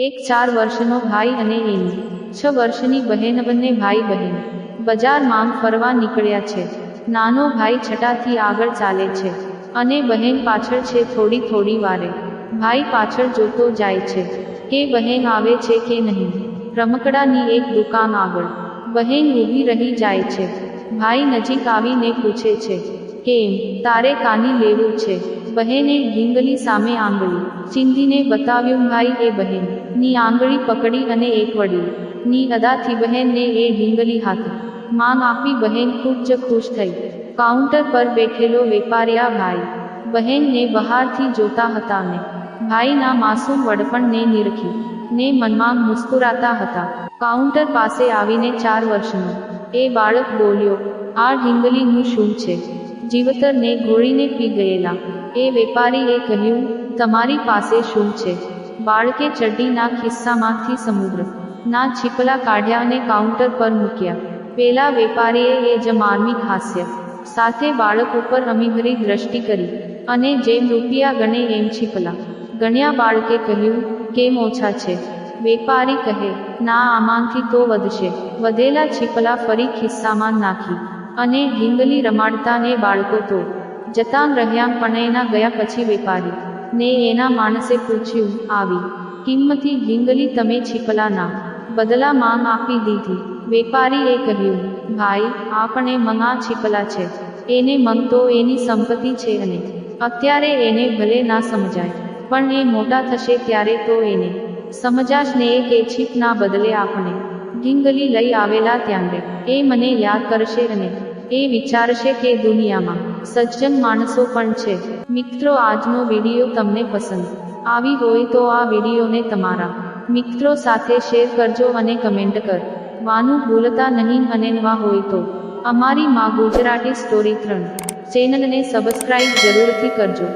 એક ચાર વર્ષનો ભાઈ અને એની. છ વર્ષની બહેન બંને ભાઈ બહેન. બજારમાં ફરવા નીકળ્યા છે. નાનો ભાઈ છટાથી આગળ ચાલે છે. અને બહેન પાછળ છે થોડી થોડી વારે. ભાઈ પાછળ જોતો જાય છે કે બહેન આવે છે કે નહીં. રમકડાની એક દુકાન આગળ. બહેન ઊભી રહી જાય છે. ભાઈ નજીક આવીને પૂછે છે કેમ તારે કાની લેવું છે? બહેને ઢીંગલી સામે આંગળી. ચિંધીને બતાવ્યું, ભાઈ, એ બહેન. ની આંગળી પકડી અને એક વડી ની અદાથી બહેનને એ ઢીંગલી હાથ. માંગ આપી બહેન ખૂબ જ ખુશ થઈ. કાઉન્ટર પર બેઠેલો વેપારીયા ભાઈ. બહેનને બહારથી જોતા હતા ને. ભાઈના માસૂમ વડપણને નિરખી. ને મનમાં મુસ્કુરાતા હતા. કાઉન્ટર પાસે આવીને ચાર વર્ષનો. એ બાળક બોલ્યો, આ ઢીંગલીનું શું છે? જીવતરને ગોળીને પી ગયેલા. એ વેપારીએ કહ્યું, તમારી પાસે શું છે? બાળકે ચડ્ડીના ખિસ્સામાંથી સમુદ્ર, ના છીપલા કાઢ્યા અને કાઉન્ટર પર મૂક્યા. પેલા વેપારીએ એ જ માર્મિક હાસ્ય. સાથે બાળક ઉપર અમીભરી દ્રષ્ટિ કરી અને જેમ રૂપિયા ગણે એમ છીપલા. ગણ્યા બાળકે કહ્યું, કેમ ઓછા છે? વેપારી કહે, ના, આમાંથી તો વધશે. વધેલા છીપલા ફરી ખિસ્સામાં નાખી. અને ઢીંગલી રમાડતા ને બાળકો તો જતા રહ્યા પણ એના ગયા પછી વેપારી. ને એના માણસે પૂછ્યું, આવી કિંમતી ઢીંગલી તમે છીપલા ના બદલા માંગ આપી દીધી. વેપારીએ કહ્યું, ભાઈ, આપણે મંગા છીપલા છે. એને મંગતો એની સંપત્તિ છે અને અત્યારે એને ભલે ના સમજાય, પણ એ મોટા થશે ત્યારે તો એને સમજાશ ને કે છીપ ના બદલે આપણે ઢીંગલી લઈ આવેલા ત્યારે. એ મને યાદ કરશે અને એ વિચારશે કે દુનિયામાં સજ્જન માણસો પણ છે. મિત્રો, આજનો વીડિયો તમને પસંદ આવી હોય તો આ વિડીયોને તમારા મિત્રો સાથે શેર કરજો અને કમેન્ટ કર. વાનું ભૂલતા નહીં અને નવા હોય તો અમારી માં ગુજરાતી સ્ટોરી ત્રણ ચેનલને સબસ્ક્રાઇબ જરૂરથી કરજો.